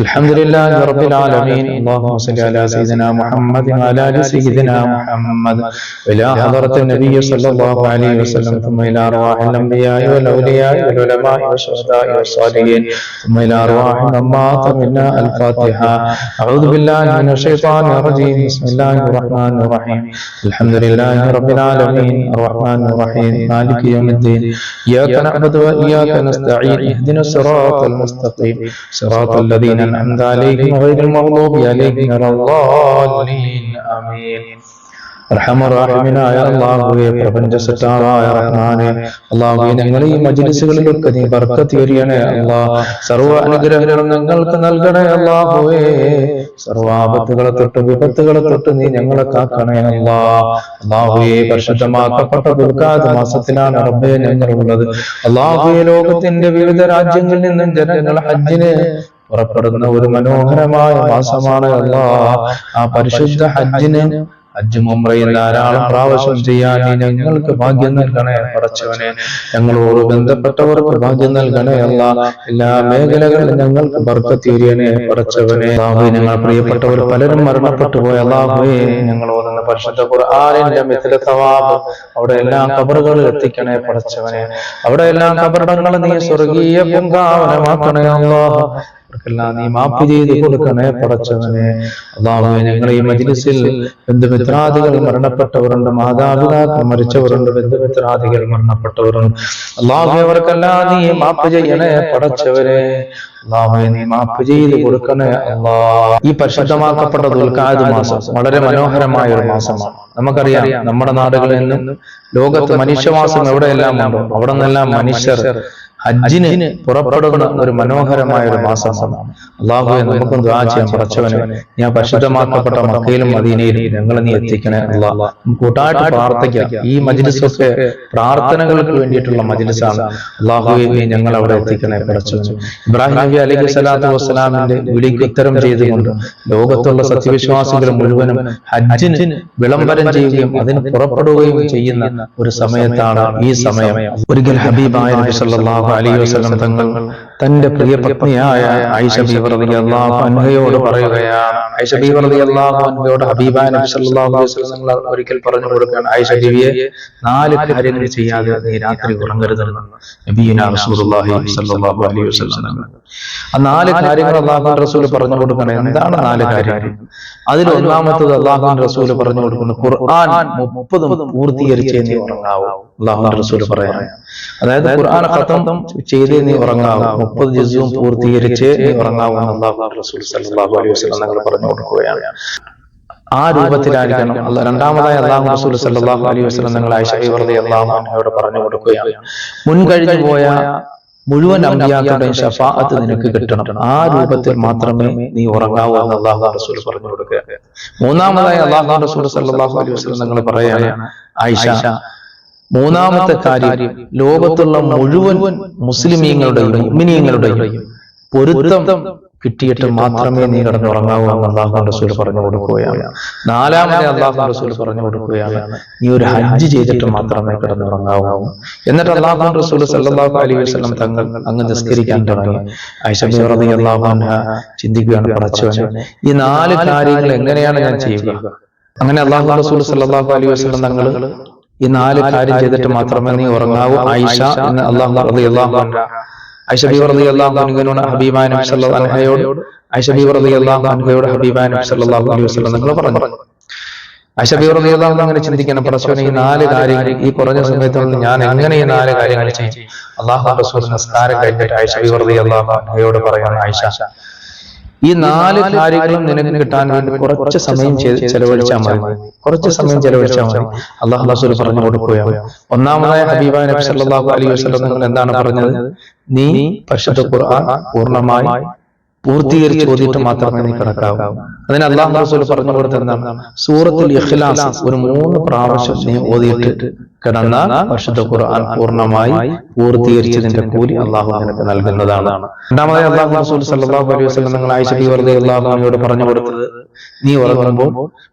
الحمد لله رب العالمين. اللهم صل على سيدنا محمد وعلى آل سيدنا محمد. إلى حضرة النبي صلى الله عليه وسلم ثم إلى ارواح الأنبياء والأولياء والعلماء والشهداء والصالحين. ثم إلى ارواح من مات منا الفاتحه أعوذ بالله من الشيطان الرجيم. بسم الله الرحمن الرحيم. الحمد لله رب العالمين. الرحمن الرحيم. مالك يوم الدين. إياك نعبد وإياك نستعين. اهدنا الصراط المستقيم. صراط الذين انعمت عليهم غير المغضوب عليهم ولا الضالين امين റഹമറാഹിമിനായ അള്ളാഹുവെ പ്രപഞ്ച സറ്റാറായ റഹ്മാനെ അള്ളാഹുവെ ഞങ്ങൾ ഈ മജ്ലിസുകളിലൊക്കെ നീ ബർക്കത്ത് എറിയണേ അല്ലാ സർവ്വ അനുഗ്രഹങ്ങളും ഞങ്ങൾക്ക് നൽകണേ അള്ളാഹുവേ സർവാപത്തുകളെ തൊട്ട് വിപത്തുകളെ തൊട്ട് നീ ഞങ്ങളെ കാക്കണേ അല്ലാ അള്ളാഹുവെ പരിശുദ്ധമാക്കപ്പെട്ട ദുർഗാദ മാസത്തിലാണ് റബ്ബെ ഞങ്ങളുള്ളത് അള്ളാഹുവെ ലോകത്തിന്റെ വിവിധ രാജ്യങ്ങളിൽ നിന്നും ജനങ്ങൾ ഹജ്ജിന് പുറപ്പെടുന്ന ഒരു മനോഹരമായ മാസമാണ് അല്ലാ ആ പരിശുദ്ധ ഹജ്ജിന് ഹജ്ജും ഉംറയും ധാരാളം പ്രാവശ്യം ചെയ്യാൻ ഞങ്ങൾക്ക് ഭാഗ്യം നൽകണേ പറച്ചവനെ ഞങ്ങളോട് ബന്ധപ്പെട്ടവർക്ക് ഭാഗ്യം നൽകണേ അല്ല എല്ലാ മേഖലകളിലും ഞങ്ങൾക്ക് ബർക്കത്തീരിയനെ പറച്ചവനെ ഞങ്ങൾ പ്രിയപ്പെട്ടവർ പലരും മരണപ്പെട്ടു പോയ അള്ളാഹുവേ ഞങ്ങൾ പരിശുദ്ധ ഖുർആനിന്റെ മിഥില സവാബ് അവിടെ എല്ലാ കബറുകളും എത്തിക്കണേ പടച്ചവനെ അവിടെ എല്ലാ കബറടങ്ങളും നീ സ്വർഗീയ പൂങ്കാവനമാക്കണേ അല്ലാഹ് അവർക്കെല്ലാം നീ മാപ്പ് ചെയ്ത് കൊടുക്കണേ പടച്ചവനെ. അള്ളാഹുവെ ഞങ്ങൾ ഈ മജ്ലിസിൽ ബന്ധുമിത്രാദികൾ മരണപ്പെട്ടവരുണ്ട് മാതാപിതാക്കൾ മരിച്ചവരുണ്ട് ബന്ധുമിത്രാദികൾ മരണപ്പെട്ടവരുണ്ട്. അള്ളാഹു അവർക്കെല്ലാം നീ മാപ്പ് ചെയ്യണേ പടച്ചവരെ അള്ളാഹുവെ നീ മാപ്പ് ചെയ്ത് കൊടുക്കണേ അള്ളാ. ഈ പരിശുദ്ധമാക്കപ്പെട്ട ദുൽഖാദ് മാസം വളരെ മനോഹരമായ ഒരു മാസമാണ്. നമുക്കറിയാം നമ്മുടെ നാടുകളിൽ നിന്നും ലോകത്ത് മനുഷ്യവാസം എവിടെയെല്ലാം ഉണ്ടോ? അവിടെ നിന്നെല്ലാം മനുഷ്യർ ഹജ്ജിന് പുറപ്പെടുന്ന ഒരു മനോഹരമായ ഒരു മാസമാണ്. അള്ളാഹു നമുക്കും ദ്വാ ചെയ്യാൻ പറച്ചവന് ഞാൻ പരിശുദ്ധമാക്കപ്പെട്ട മക്കയിലും മദീനയിലും ഞങ്ങൾ നീ എത്തിക്കണേ അള്ളാഹ്. കൂട്ടായിട്ട് പ്രാർത്ഥിക്കാം. ഈ മജ്ലിസൊക്കെ പ്രാർത്ഥനകൾക്ക് വേണ്ടിയിട്ടുള്ള മജ്ലിസാണ്. അള്ളാഹുവെ ഞങ്ങൾ അവിടെ എത്തിക്കണേ പറച്ചവന് ഇബ്രാഹിം നബി അലൈഹി സ്വലാത്തു വസ്സലാമിന്റെ വിളിക്ക് ഉത്തരം ചെയ്തുകൊണ്ട് ലോകത്തുള്ള സത്യവിശ്വാസികൾ മുഴുവനും ഹജ്ജിന് വിളംബരം ചെയ്യുകയും അതിന് പുറപ്പെടുകയും ചെയ്യുന്ന ഒരു സമയത്താണ് ഈ സമയം. ഒരിക്കൽ ഹബീബായ നബി സല്ലല്ലാഹു അലൈഹി തങ്ങൾ തന്റെ പ്രിയ പത്നിയായ ആയിഷ ബീവി റളിയല്ലാഹു അൻഹയോട് പറയുകയാണ്. ആയിഷ ബീവി റളിയല്ലാഹു അൻഹയോട് ഹബീബ നബി അലൈഹി വസല്ലം ഒരിക്കൽ പറഞ്ഞു കൊടുക്കുകയാണ്. ആയിഷ ബീവിയെ നാല് കാര്യങ്ങൾ ചെയ്യാതെ രാത്രി ഉറങ്ങരുതെന്ന് നബിയുനാ റസൂലുള്ളാഹി സല്ലല്ലാഹു അലൈഹി വസല്ലം ആ നാല് കാര്യങ്ങൾ അള്ളാഹു റസൂൽ പറഞ്ഞു കൊടുക്കണം. എന്താണ് നാല് കാര്യങ്ങൾ അതിൽ ഒന്നാമത്തത് അള്ളാഹു റസൂൽ പറഞ്ഞു കൊടുക്കുന്നു ഖുർആൻ മുപ്പതും പൂർത്തീകരിച്ചേ നീ ഉറങ്ങാവൂ. അള്ളാഹു റസൂൽ പറയാൻ അതായത് ഖുർആൻ ഖത്തം ചെയ്ത് നീ ഉറങ്ങാവും. മുപ്പത് ജിസും പൂർത്തീകരിച്ച് നീ ഉറങ്ങാവും അള്ളാഹു റസൂൽ സല്ലല്ലാഹു അലൈഹി വസല്ലം തങ്ങൾ പറഞ്ഞു കൊടുക്കുകയാണ്. ആ രൂപത്തിലായിരിക്കണം. അല്ല രണ്ടാമതായി അള്ളാഹു റസൂൽ സല്ലല്ലാഹു അലൈഹി വസല്ലം തങ്ങൾ ആയിഷ വെറുതെ അള്ളാഹു അൻഹയോട് പറഞ്ഞു കൊടുക്കുകയാണ്. മുൻകഴിഞ്ഞു പോയ മുഴുവൻ അമ്പിയാക്കളുടെയും ഷഫാഅത്ത് നിനക്ക് കിട്ടണം. ആ രൂപത്തിൽ മാത്രമേ നീ ഉറങ്ങാവൂ എന്ന് അള്ളാഹു റസൂൽ പറഞ്ഞു കൊടുക്കുക മൂന്നാമതായി അള്ളാഹു റസൂൽ സല്ലല്ലാഹു അലൈഹി വസല്ലം നിങ്ങൾ പറയുകയാണ് ആയിഷ. മൂന്നാമത്തെ കാര്യം ലോകത്തുള്ള മുഴുവൻ മുസ്ലിമീങ്ങളുടെയും മുഅ്മിനീങ്ങളുടെയും പൊരുത്തം കിട്ടിയിട്ട് മാത്രമേ നീ കിടന്നുറങ്ങാവൂ എന്ന് അള്ളാഹു റസൂൽ പറഞ്ഞു കൊടുക്കുകയാണ്. നാലാമത്തെ അള്ളാഹു റസൂൽ പറഞ്ഞു കൊടുക്കുകയാണ് നീ ഒരു ഹജ്ജ് ചെയ്തിട്ട് മാത്രമേ കിടന്നുറങ്ങാവൂ. എന്നിട്ട് അള്ളാഹു റസൂൽ സല്ലാഹു അലൈഹി വസ്ലം തങ്ങൾ അങ്ങ് നിസ്കരിക്കാൻ തുടങ്ങി. ആയിഷ അള്ളാഹു ചിന്തിക്കുകയാണ് പടച്ചവനെ ഈ നാല് കാര്യങ്ങൾ എങ്ങനെയാണ് ഞാൻ ചെയ്യുക? അങ്ങനെ അള്ളാഹു റസൂൽ സല്ലാഹു അലൈഹി വസ്ലം തങ്ങൾ ഈ നാല് കാര്യം ചെയ്തിട്ട് മാത്രമേ നീ ഉറങ്ങാവൂ. ആയിഷ എന്ന് അള്ളാഹു ബി അൻഹയോട് ബി അലൈഹി വസല്ലം നിങ്ങൾ പറഞ്ഞു ബി റളിയല്ലാഹു അൻഹ അങ്ങനെ ചിന്തിക്കണം. പ്രശ്നം ഈ നാല് കാര്യങ്ങൾ ഈ കുറഞ്ഞ സമയത്ത് ഞാൻ എങ്ങനെ ഈ നാല് കാര്യങ്ങൾ ചെയ്യും? അള്ളാഹു റസൂൽ കഴിഞ്ഞിട്ട് ആയിഷ ബി അള്ളാഹു അൻഹയോട് പറയാണ് ആയിഷ. ഈ നാല് കാര്യങ്ങളും നിനക്ക് കിട്ടാൻ വേണ്ടി കുറച്ച് സമയം ചെലവഴിച്ചാൽ മതി. കുറച്ച് സമയം ചെലവഴിച്ചാൽ മതി. അള്ളാഹു റസൂൽ പറഞ്ഞു കൊടുക്കുകയാണ്. ഒന്നാമതായ ഹബീബ നബി സല്ലല്ലാഹു അലൈഹി വസല്ലം നിങ്ങൾ എന്താണ് പറഞ്ഞത്? നീ പരിശുദ്ധ ഖുർആൻ പൂർണമായി പൂർത്തീകരിച്ച് ഓതിയിട്ട് മാത്രമേ നീ കിടക്കാവൂ അതിന് അള്ളാഹു റസൂൽ പറഞ്ഞു കൊടുത്തത് എന്താണ് സൂറത്തുൽ ഇഖ്ലാസ് ഒരു മൂന്ന് പ്രാവശ്യം നീ ഓതിയിട്ട് കിടന്ന പരിശുദ്ധ ഖുർആൻ പൂർണമായി പൂർത്തീകരിച്ചതിന്റെ കൂലി അള്ളാഹു നിനക്ക് നൽകുന്നതാണ്. രണ്ടാമതായി അള്ളാഹു റസൂൽ സല്ലല്ലാഹു അലൈഹി വസല്ലം നിങ്ങൾ ആയിഷ റളിയല്ലാഹു അൻഹയോട് പറഞ്ഞു കൊടുത്തത് നീ ഉറങ്ങുമ്പോൾ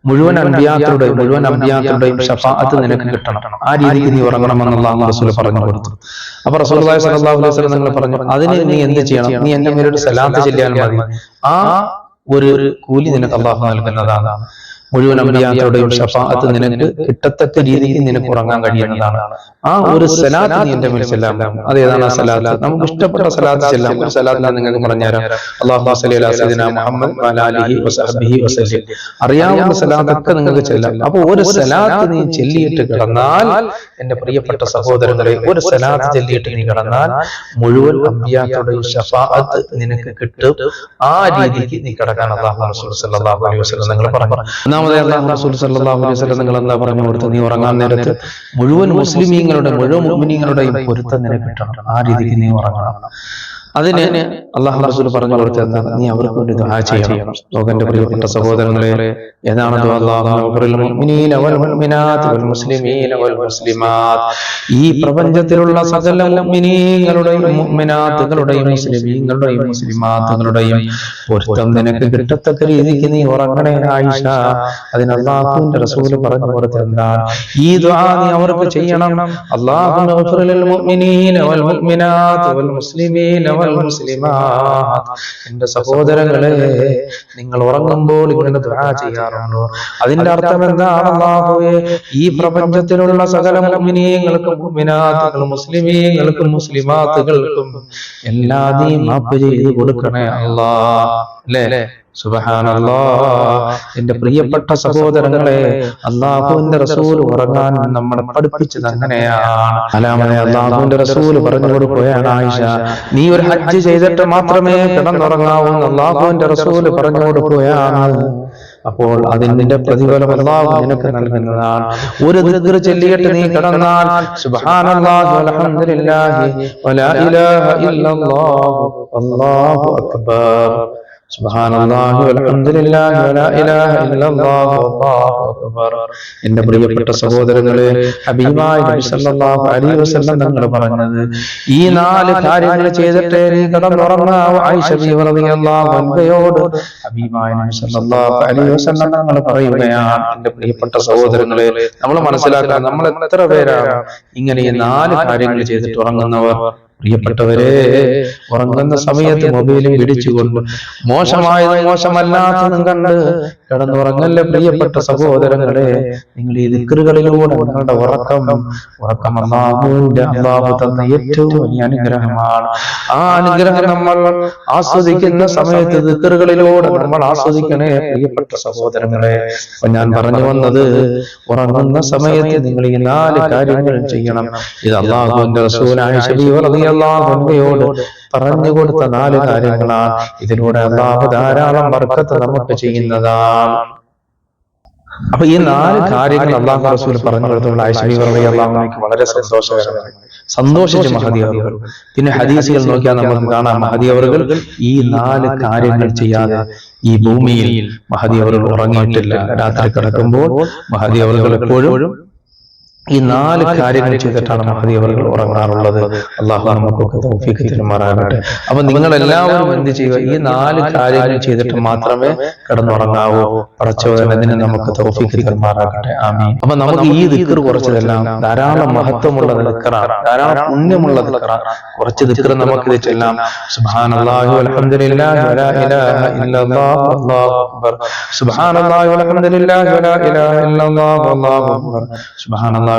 മുഴുവൻ അമ്പിയാക്കളുടെയും മുഴുവൻ അമ്പിയാക്കളുടെയും ഷഫാഅത്ത് നിനക്ക് കിട്ടണം. ആ രീതിക്ക് നീ ഉറങ്ങണമെന്നുള്ള റസൂൽ പറഞ്ഞു കൊടുത്തു അപ്പൊ റസൂൽ സല്ലല്ലാഹു അലൈഹി വസല്ലം നിങ്ങൾ പറഞ്ഞു അതിന് നീ എന്ത് ചെയ്യണം? നീ എന്റെ മേലൊരു സലാത്ത് ചെല്ലിയാൽ മതി. ആ ഒരു കൂലി നിനക്ക് അള്ളാഹു നൽകുന്നതാണ്. മുഴുവൻ അമ്പിയാക്കളുടെയും ഷഫാഅത്ത് നിനക്ക് കിട്ടത്തക്ക രീതിയിൽ നിനക്ക് ഉറങ്ങാൻ കഴിയുന്നതാണ്. ആ ഒരു സലാത്ത് നീ എന്റെ മേൽ ചെല്ലാം. അതേതാണ് ആ സലാത്ത്? നമുക്ക് ഇഷ്ടപ്പെട്ട സലാത്ത് ചെല്ലാം. ഒരു സലാത്ത് നിങ്ങൾക്ക് പറഞ്ഞുതരാം. അള്ളാഹു മുഹമ്മദ് അറിയാവുന്ന സലാത്തൊക്കെ നിങ്ങൾക്ക് ചെല്ലാം. അപ്പൊ ഒരു സലാത്ത് നീ ചെല്ലിയിട്ട് കിടന്നാൽ എന്റെ പ്രിയപ്പെട്ട സഹോദരങ്ങളെ ഒരു സലാത്ത് ചെല്ലിയിട്ട് നീ കിടന്നാൽ മുഴുവൻ അമ്പിയാക്കളുടെയും ഷഫാഅത്ത് നിനക്ക് കിട്ടും ആ രീതിക്ക് നീ കിടക്കാൻ അള്ളാഹു റസൂൽ സല്ലല്ലാഹു അലൈഹി വസല്ലം നിങ്ങൾ പറഞ്ഞു ഒന്നാമത് അള്ളാഹു റസൂൽ അലൈഹി വസല്ലം നിങ്ങൾ എന്താ പറഞ്ഞു? കൊടുത്ത് നീ ഉറങ്ങാൻ നേരത്ത് മുഴുവൻ മുസ്ലിമീങ്ങളുടെ മുഴുവൻ മുഅ്മിനീങ്ങളുടെയും പൊരുത്തം നിനക്ക് കിട്ടണം. ആ രീതിക്ക് നീ ഉറങ്ങണം. അതിന് അള്ളാഹു റസൂൽ പറഞ്ഞു കൊടുത്തത് എന്താണ് നീ അവർക്ക് വേണ്ടി ദുആ ചെയ്യണം ലോകന്റെ പ്രിയപ്പെട്ട സഹോദരങ്ങളെ ഏതാണ് ഈ പ്രപഞ്ചത്തിലുള്ള സകല മുഅ്മിനീങ്ങളുടെയും മുഅ്മിനാത്തുകളുടെയും മുസ്ലിമീങ്ങളുടെയും മുസ്ലിമാത്തുകളുടെയും പൊരുത്തം നിനക്ക് കിട്ടത്തക്ക രീതിക്ക് നീ ഉറങ്ങണേ ആയിഷ അതിന് അള്ളാഹുവിന്റെ റസൂൽ പറഞ്ഞു കൊടുത്തത് എന്താണ് ഈ ദുആ നീ അവർക്ക് ചെയ്യണം അള്ളാഹു മുഅ്മിനീന വൽ മുഅ്മിനാത്ത് വൽ മുസ്ലിമീന എന്റെ സഹോദരങ്ങളെ നിങ്ങൾ ഉറങ്ങുമ്പോൾ ഇങ്ങനെ ദുആ ചെയ്യാറുണ്ടോ? അതിന്റെ അർത്ഥം അല്ലാഹുവേ ഈ പ്രപഞ്ചത്തിലുള്ള സകല മുഅ്മിനീങ്ങൾക്കും മുസ്ലിമീയങ്ങൾക്കും മുസ്ലിമീങ്ങൾക്കും മുസ്ലിമാത്തുകൾക്കും എല്ലാ നീ മാപ്പ് ചെയ്ത് കൊടുക്കണേ അല്ലാ അല്ലേ സുബഹാനല്ലാ. എന്റെ പ്രിയപ്പെട്ട സഹോദരങ്ങളെ അള്ളാഹുവിന്റെ റസൂൽ ഉറങ്ങാൻ നമ്മളെ പഠിപ്പിച്ചത് അങ്ങനെയാണ്. അലാമനെ അള്ളാഹുവിന്റെ റസൂൽ പറഞ്ഞു കൊടുക്കുകയാണ് ആയിഷ. നീ ഒരു ഹജ്ജ് ചെയ്തിട്ട് മാത്രമേ കിടന്നുറങ്ങാവൂ അള്ളാഹുവിന്റെ റസൂൽ പറഞ്ഞു കൊടുക്കുകയാണ്. അപ്പോൾ അതിന്റെ പ്രതിഫലം അള്ളാഹു നിനക്ക് നൽകുന്നതാണ്. ഒരു ദിക്ർ ചൊല്ലിയിട്ട് നീ കിടന്നാൽ സുബ്ഹാനല്ലാഹി വൽഹംദുലില്ലാഹി വലാ ഇലാഹ ഇല്ലല്ലാഹു അല്ലാഹു അക്ബർ. എന്റെ പ്രിയപ്പെട്ട സഹോദരങ്ങളെ ഹബീബായ പറഞ്ഞത് ഈ നാല് കാര്യങ്ങൾ ചെയ്തിട്ട് പറയുകയാണ്. എന്റെ പ്രിയപ്പെട്ട സഹോദരങ്ങളെ നമ്മൾ മനസ്സിലാക്കുക നമ്മൾ എത്ര പേരാണ് ഇങ്ങനെ ഈ നാല് കാര്യങ്ങൾ ചെയ്തിട്ട് ഉറങ്ങുന്നവർ. പ്രിയപ്പെട്ടവരെ ഉറങ്ങുന്ന സമയത്ത് മൊബൈലും പിടിച്ചുകൊണ്ട് മോശമായത് മോശമല്ലാത്തതും കണ്ട് കിടന്നുറങ്ങല്ലേ പ്രിയപ്പെട്ട സഹോദരങ്ങളെ? നിങ്ങൾ ഈ ദിക്കറുകളിലൂടെ നിങ്ങളുടെ ഉറക്കം ഉറക്കം അള്ളാഹുവിന്റെ അള്ളാഹു തന്ന ഏറ്റവും വലിയ അനുഗ്രഹമാണ്. ആ അനുഗ്രഹം നമ്മൾ ആസ്വദിക്കുന്ന സമയത്ത് ദിക്കറുകളിലൂടെ നമ്മൾ ആസ്വദിക്കണേ പ്രിയപ്പെട്ട സഹോദരങ്ങളെ. അപ്പൊ ഞാൻ പറഞ്ഞു വന്നത് ഉറങ്ങുന്ന സമയത്ത് നിങ്ങൾ ഈ നാല് കാര്യങ്ങൾ ചെയ്യണം. ഇത് അള്ളാഹുവിന്റെ റസൂലായ അള്ളാഹുയോട് പറഞ്ഞു കൊടുത്ത നാല് കാര്യങ്ങളാണ് ഇതിലൂടെ അള്ളാഹു ധാരാളം വർക്കത്ത് നമുക്ക് ചെയ്യുന്നതാണ് അപ്പൊ ഈ നാല് കാര്യങ്ങൾ അള്ളാഹു റസൂൽ പറഞ്ഞു കൊടുത്തുള്ള ഐശ്വര്യ അള്ളാഹുക്ക് വളരെ സന്തോഷകരമാണ്. സന്തോഷിച്ച മഹദി അവർ പിന്നെ ഹദീസുകൾ നോക്കിയാൽ നമുക്ക് കാണാം മഹദി അവറുകൾ ഈ നാല് കാര്യങ്ങൾ ചെയ്യാതെ ഈ ഭൂമിയിൽ മഹദി ഉറങ്ങിയിട്ടില്ല. രാത്രി കിടക്കുമ്പോൾ മഹദി അവറുകൾ എപ്പോഴും ഈ നാല് കാര്യങ്ങൾ ചെയ്തിട്ടാണ് മഹദി അവർ ഉറങ്ങാറുള്ളത്. അള്ളാഹു നമുക്കൊക്കെ തൗഫീക്ക് തരുമാറാകട്ടെ. അപ്പൊ നിങ്ങൾ എല്ലാവരും എന്ത് ചെയ്യുക? ഈ നാല് കാര്യങ്ങൾ ചെയ്തിട്ട് മാത്രമേ കിടന്നുറങ്ങാവൂ. പ്രചോദനത്തിന് നമുക്ക് തൗഫീക്ക് തിരുമാറാകട്ടെ. ആമീൻ. അപ്പൊ നമുക്ക് ഈ ദിക്കർ കുറച്ചതെല്ലാം ധാരാളം മഹത്വമുള്ള ദിക്കറാണ്. ധാരാളം പുണ്യമുള്ള ദിക്കറാണ്. കുറച്ച് ദിക്കർ നമുക്ക് ഇത് ചെല്ലാം സുബ്ഹാനല്ലാഹി വൽഹംദുലില്ലാഹി വലാ ഇലാഹ ഇല്ലല്ലാഹു. അല്ലാഹു അക്ബർ. സുബ്ഹാനല്ലാഹി വൽഹംദുലില്ലാഹി വലാ ഇലാഹ ഇല്ലല്ലാഹു അല്ലാഹു അക്ബർ. സുബ്ഹാനല്ലാഹി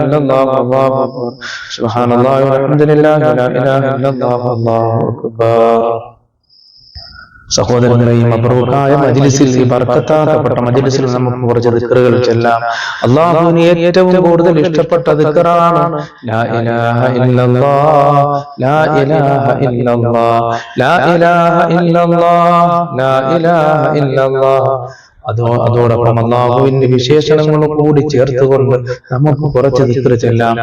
إلا الله والله أكبر سبحان الله والحمد لله ولا إله إلا الله والله أكبر സഹോദരങ്ങളെയും അപൂർവമായ മജിലിസിൽ ഈ ബർക്കത്താക്കപ്പെട്ട മജിലിസിൽ നമുക്ക് കുറച്ച് ദിക്കറുകൾ ചെല്ലാം അള്ളാഹുവിന് ഏറ്റവും കൂടുതൽ ഇഷ്ടപ്പെട്ട ദിക്കറാണ് ലാ ഇലാഹ ഇല്ലല്ലാഹ് അതോ അതോടൊപ്പം അള്ളാഹുവിന്റെ വിശേഷണങ്ങൾ കൂടി ചേർത്തുകൊണ്ട് നമുക്ക് കുറച്ച് ചിത്ര ചെല്ലാം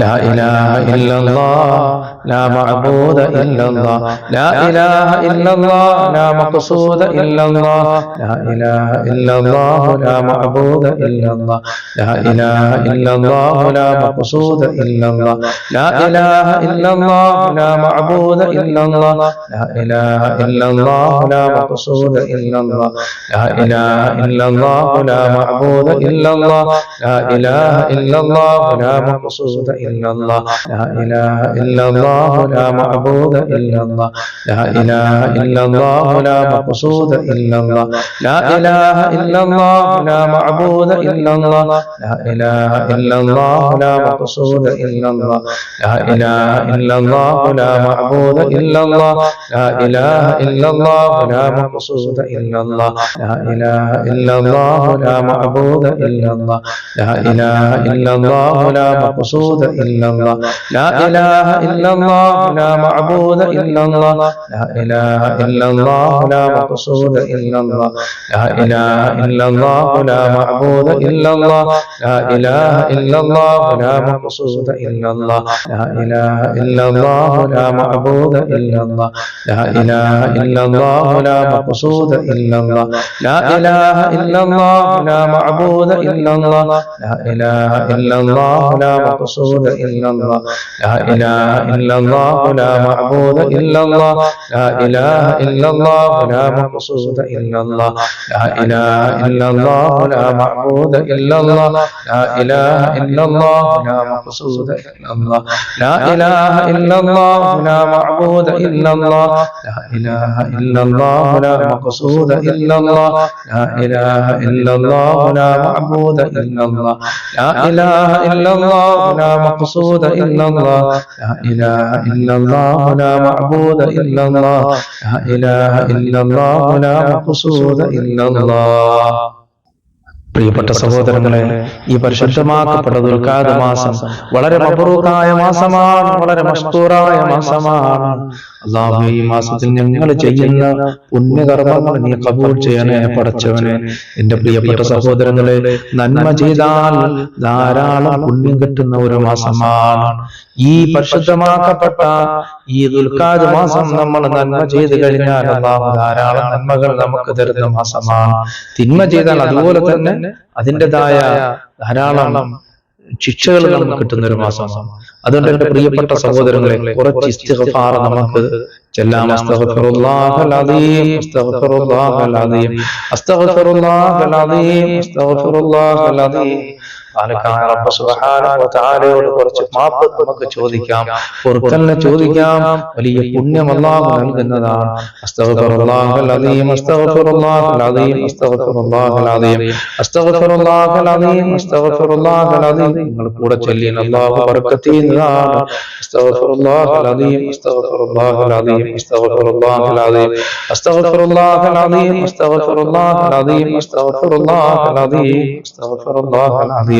ലാ ഇലാഹ ഇല്ലല്ലാഹ് ലാ മഅബൂദ ഇല്ലല്ലാഹ് ലാ ഇലാഹ ഇല്ലല്ലാഹ് ലാ ഇല്ലല്ലാഹ് ലാ ഇലാഹ ഇല്ലല്ലാഹ് ലാ മഅബൂദ ഇല്ലല്ലാഹ് ലാ ഇലാഹ ഇല്ലല്ലാഹ് ലാ ഇല്ലല്ലാഹ് ലാ ഇലാഹ ഇല്ലല്ലാഹ് ലാ മഅബൂദ ഇല്ലല്ലാഹ് ലാ ഇലാഹ ഇല്ലല്ലാഹ് ലാ ഇല്ലല്ലാഹ് ലാ ഇലാഹ إلا الله لا معبود إلا الله. لا إله إلا الله لا مقصود إلا الله. لا إله إلا الله لا معبود إلا الله. لا إله إلا الله لا مقصود إلا الله. لا إله إلا الله لا معبود إلا الله. لا إله إلا الله لا مقصود إلا الله. لا إله إلا الله لا معبود إلا الله. لا إله إلا الله لا مقصود إلا الله. لا إله إلا الله لا معبود إلا الله. لا إله إلا الله لا مقصود إلا الله. لا إله إلا الله لا معبود إلا الله. لا إله إلا الله لا مقصود إلا الله. لا إله إلا الله لا معبود إلا الله. لا إله إلا الله لا مقصود إلا الله. لا إله إلا الله لا معبود إلا الله. لا إله إلا الله لا مقصود إلا الله. لا إله إلا الله لا معبود إلا الله لا إله إلا الله لا مقصود إلا الله لا إله إلا الله لا معبود إلا الله لا إله إلا الله لا مقصود إلا الله لا إله إلا الله لا معبود إلا الله لا إله إلا الله لا مقصود إلا الله لا إله إلا الله لا معبود إلا الله لا إله إلا الله لا مقصود إلا الله لا إله إلا الله لا معبود إلا الله لا إله إلا الله لا مقصود إلا الله لا إله إلا الله لا معبود إلا الله لا إله إلا الله لا مقصود إلا الله പ്രിയപ്പെട്ട സഹോദരങ്ങളെ ഈ പരിശുദ്ധമാക്കപ്പെട്ട ദുൽഖാദ മാസം വളരെ മബറൂക്കായ മാസമാണ് വളരെ മഷ്കൂറായ മാസമാണ്. അള്ളാഹു ഈ മാസത്തിൽ ഞങ്ങൾ ചെയ്യുന്ന പുണ്യകർമ്മങ്ങൾ നീ കബൂൾ ചെയ്യണേ പടച്ചവനെ. എന്റെ പ്രിയപ്പെട്ട സഹോദരങ്ങളെ നന്മ ചെയ്താൽ ധാരാളം പുണ്യം കിട്ടുന്ന ഒരു മാസമാണ്. ഈ പരിശുദ്ധമാക്കപ്പെട്ട ഈ ദുൽഖാദ് മാസം നമ്മൾ നന്മ ചെയ്തു കഴിഞ്ഞാൽ അള്ളാഹു ധാരാളം നന്മകൾ നമുക്ക് തരുന്ന മാസമാണ്. തിന്മ ചെയ്താൽ അതുപോലെ തന്നെ അതിന്റെതായ ധാരാളം ശിക്ഷകൾ നമുക്ക് കിട്ടുന്ന ഒരു മാസമാണ്. അതുകൊണ്ട് എന്റെ പ്രിയപ്പെട്ട സഹോദരങ്ങളെ കുറച്ച് ഇസ്തിഗ്ഫാർ നമുക്ക് ചെല്ലാം. അസ്തഗ്ഫിറുല്ലാഹൽ അദീം അസ്തഗ്ഫിറുല്ലാഹൽ അദീം അസ്തഗ്ഫിറുല്ലാഹൽ അദീം അസ്തഗ്ഫിറുല്ലാഹൽ അദീം താരയോട് കുറച്ച് മാപ്പ് നമുക്ക് ചോദിക്കാം. പൊറുത്തലിനെ ചോദിക്കാം. വലിയ പുണ്യം അള്ളാഹു നൽകുന്നതാണ്. നിങ്ങൾ കൂടെ ചൊല്ലിയ അള്ളാഹു ബർക്കത്തിയുന്നതാണ് അസ്തഫറുല്ലാഹ് അസ്തഫറുല്ലാഹ് അസ്തഫറുല്ലാഹ് അസ്തഫറുല്ലാഹ്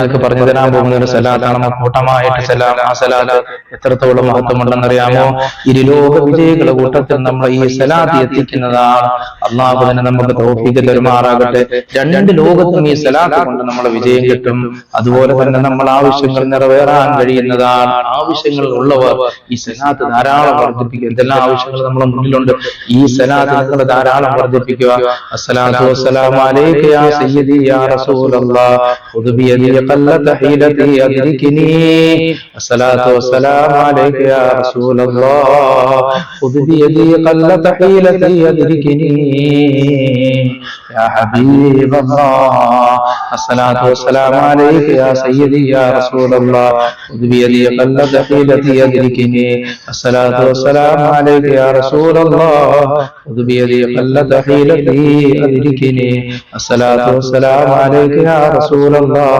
നിങ്ങൾക്ക് പറഞ്ഞു തരാൻ പോകുന്ന ഒരു സലാത്താണ് കൂട്ടമായിട്ട് സലാം ആ സലാത്ത് എത്രത്തോളം മഹത്വമുണ്ടെന്നറിയാമോ? ഇരുലോക വിജയികളുടെ കൂട്ടത്തിൽ നമ്മൾ ഈ സലാത്ത് എത്തിക്കുന്നതാണ്. അള്ളാഹു തന്നെ നമുക്ക് തോഫിക്ക് തരുമാറാകട്ടെ. രണ്ട് ലോകത്തും ഈ സലാത്ത് കൊണ്ട് നമ്മളെ വിജയം കിട്ടും. അതുപോലെ തന്നെ നമ്മൾ ആവശ്യങ്ങൾ നിറവേറാൻ കഴിയുന്നതാണ്. ആവശ്യങ്ങൾ ഉള്ളവർ ഈ സലാത്ത് ധാരാളം വർദ്ധിപ്പിക്കുക എന്തെല്ലാം ആവശ്യങ്ങൾ നമ്മുടെ മുന്നിലുണ്ട്? ഈ സലാത്ത് നിങ്ങൾ ധാരാളം വർദ്ധിപ്പിക്കുക. അസ്സലാത്തു قلت حيلتي أدركني. الصلاة والسلام عليك يا رسول الله. خذ بيدي قلت حيلتي أدركني. يا حبيب الله. الصلاة والسلام عليك يا سيدي يا رسول الله خذ بيدي قلت حيلتي أدركني الصلاة والسلام عليك يا رسول الله خذ بيدي قلت حيلتي أدركني الصلاة والسلام عليك يا رسول الله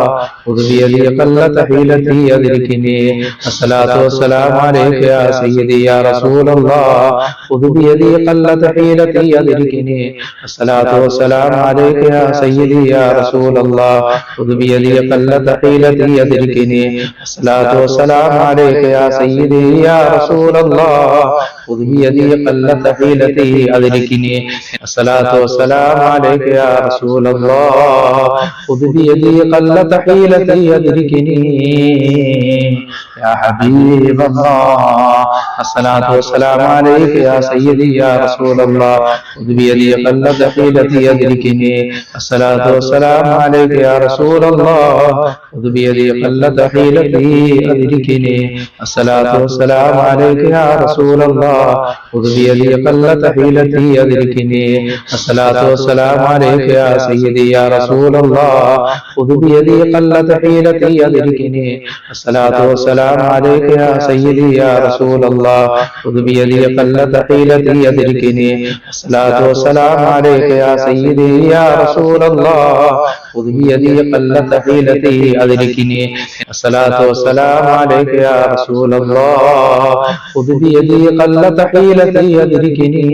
خذ بيدي قلت حيلتي أدركني الصلاة والسلام عليك يا سيدي يا رسول الله خذ بيدي قلت حيلتي أدركني الصلاة والسلام عليك يا سيدي يا رسول الله خذ بيدي قلت حيلتي أدركني الصلاة والسلام عليك يا سيدي يا رسول الله خذ بيدي قلت حيلتي أدركني الصلاة والسلام عليك يا رسول الله خذ بيدي قلت حيلتي أدركني يا حبيب الله الصلاة والسلام عليك يا سيدي يا رسول الله خذ بيدي قلت حيلتي أدركني الصلاة والسلام عليك يا رسول الله. خذ بيدي قلت حيلتي أدركني. الصلاة والسلام عليك يا رسول الله. خذ بيدي قلت حيلتي أدركني. الصلاة والسلام عليك يا سيدي يا رسول الله. خذ بيدي قلت حيلتي أدركني. الصلاة والسلام عليك يا سيدي يا رسول الله. خذ بيدي قلت حيلتي أدركني. الصلاة والسلام عليك يا سيدي يا رسول الله. خذ بيدي قلت حيلتي أدركني الصلاة والسلام عليك يا رسول الله خذ بيدي قلت حيلتي أدركني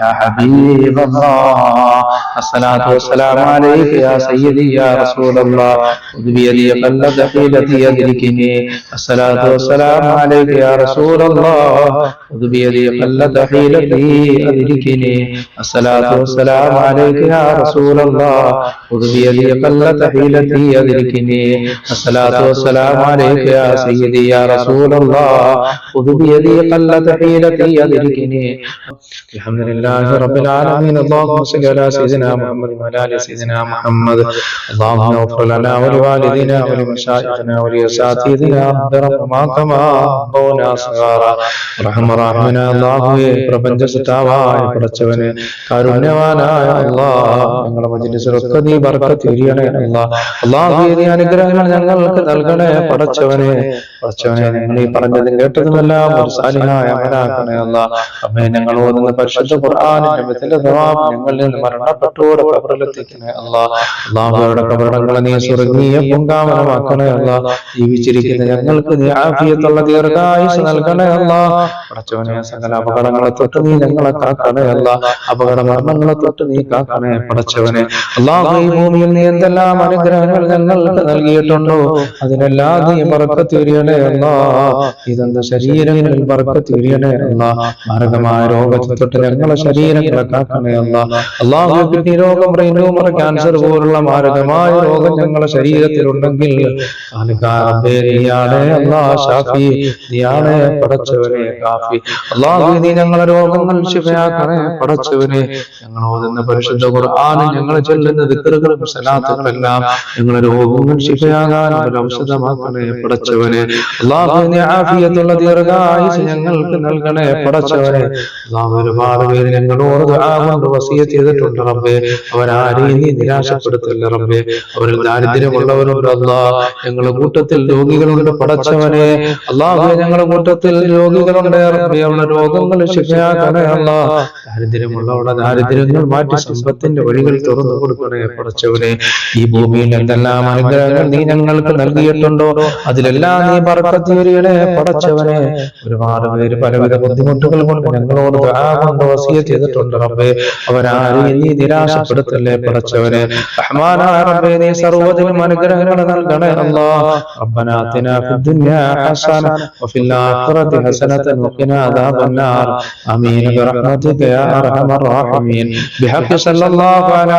يا حبيب الله الصلاة والسلام عليك يا سيدي يا رسول الله خذ بيدي قلت حيلتي أدركني الصلاة والسلام عليك يا رسول الله خذ بيدي قلت حيلتي أدركني الصلاة والسلام عليك يا رسول الله خذ بيدي قلت حيلتي أدركني الصلاة والسلام عليك يا سيدي يا رسول الله خذ بيدي قلت حيلتي أدركني الحمد لله رب العالمين اللهم صل على سيدنا محمد وعلى آل سيدنا محمد اللهم اغفر لنا ولوالدينا ولمشايخنا ولأساتذتنا برحمة كما ربونا صغارا റഹ്മ റഹ്മന അല്ലാഹുവേ പ്രപഞ്ച സൃഷ്ടാവായ പടച്ചവനെ കാരുണ്യവാനായ അല്ലാഹ് ഞങ്ങളുടെ മജ്ലിസിലൊക്കെ നീ ബർക്കത്ത് എരിയണേ അല്ലാഹ് നീ അനുഗ്രഹങ്ങൾ ഞങ്ങൾക്ക് നൽകണേ പടച്ചവനെ പടച്ചവനെ നിങ്ങൾ ഈ പറഞ്ഞതും കേട്ടതുമെല്ലാം ഒരു സാലിഹായ അമലാക്കണേ അല്ലാഹ് അമ്മേ ഞങ്ങൾ ഓതുന്ന പരിശുദ്ധ ഖുർആനിന്റെ സവാബ് ഞങ്ങളിൽ നിന്ന് മരണപ്പെട്ടോടെ കബറിലെത്തിക്കണേ അല്ലാഹ് അള്ളാഹുവരുടെ കബറടങ്ങളെ നീ സ്വർഗീയ പൂങ്കാവനമാക്കണേ അല്ലാഹ് ജീവിച്ചിരിക്കുന്ന ഞങ്ങൾക്ക് നീ ആഫിയത്തുള്ള ദീർഘായുസ് നൽകണേ അല്ലാഹ് പടച്ചവനെ സകല അപകടങ്ങളെ തൊട്ട് നീ ഞങ്ങളെ കാക്കണേ അല്ല. അപകട മരണങ്ങളെ തൊട്ട് നീ കാക്കണേ പടച്ചവനെ. അള്ളാഹു ഭൂമിയിൽ എന്തെല്ലാം അനുഗ്രഹങ്ങൾ ഞങ്ങൾക്ക് നൽകിയിട്ടുണ്ടോ? അതിനെല്ലാം നീ പറക്കത്തിരിയണേ അല്ല. ഇതെന്ത് ശരീരങ്ങളിൽ പറക്കത്തിരിയണേ അല്ല. മാരകമായ രോഗത്തെ തൊട്ട് ഞങ്ങളെ ശരീരങ്ങളെ കാക്കണേ അല്ല. അള്ളാഹു കിഡ്നി രോഗം ബ്രെയിൻ ട്യൂമർ ക്യാൻസർ പോലുള്ള മാരകമായ രോഗം ഞങ്ങളുടെ ശരീരത്തിലുണ്ടെങ്കിൽ പടച്ചവനെ കാഫി. അള്ളാഹു നീ ഞങ്ങളെ രോഗങ്ങൾ ശിവയാക്കണേ പടച്ചവനെ. ഞങ്ങൾ ഓതുന്ന പരിശുദ്ധ ഖുർആൻ ഞങ്ങളെ ചൊല്ലുന്ന ദിക്കറുകളും സലാത്തുകളെല്ലാം ഞങ്ങളെ രോഗങ്ങൾ ശിവയാകാൻ ഒരു ഔഷധമാക്കണേ പടച്ചവനെ. അള്ളാഹു നീ ആഫിയത്തുള്ള ദീർഘായുസ് ഞങ്ങൾക്ക് നൽകണേ പടച്ചവനെ. അള്ളാഹു ഒരുപാട് പേര് ഞങ്ങളോട് കൊണ്ട് വസിയത്ത് ചെയ്തിട്ടുണ്ട് റബ്ബേ. അവരാരെയും നീ നിരാശപ്പെടുത്തല്ല റബ്ബേ. അവരിൽ ദാരിദ്ര്യമുള്ളവരുണ്ട് അല്ലാ ഞങ്ങളുടെ കൂട്ടത്തിൽ രോഗികളുണ്ട് പടച്ചവനെ. അള്ളാഹു ഞങ്ങളുടെ കൂട്ടത്തിൽ രോഗികളുണ്ട് റബ്ബേ. അവരുടെ രോഗങ്ങൾ ശിഫയാക്കണേ അല്ലാ ദാരിദ്ര്യമുള്ളവരുടെ ദാരിദ്ര്യങ്ങൾ മാറ്റി സമ്പത്തിന്റെ വഴികൾ തുറന്നു കൊടുക്കണേ പടച്ചവനെ ഈ ഭൂമിയിൽ എന്തെല്ലാം അനുഗ്രഹങ്ങൾ നീ ഞങ്ങൾക്ക് നൽകിയിട്ടുണ്ടോ അതിലെല്ലാം നീ പറക്കത്തീരിയണേ പടച്ചവനെ ഒരുപാട് പേര് പലവിധ ബുദ്ധിമുട്ടുകൾ കൊണ്ട് ഞങ്ങളോട് ദുആ കൊണ്ട് വസിയത്ത് ചെയ്തിട്ടുണ്ട് റബ്ബേ അവരാരെയും നീ നിരാശപ്പെടുത്തല്ലേ പടച്ചവനെ റഹ്മാനായ റബ്ബേ നീ സർവ്വതിനും അനുഗ്രഹങ്ങൾ നൽകണേ അല്ലാ ربنا آتنا في الدنيا حسنة وفي الآخرة حسنة وقنا عذاب النار آمين برحمتك يا أرحم الراحمين بحق صلى الله على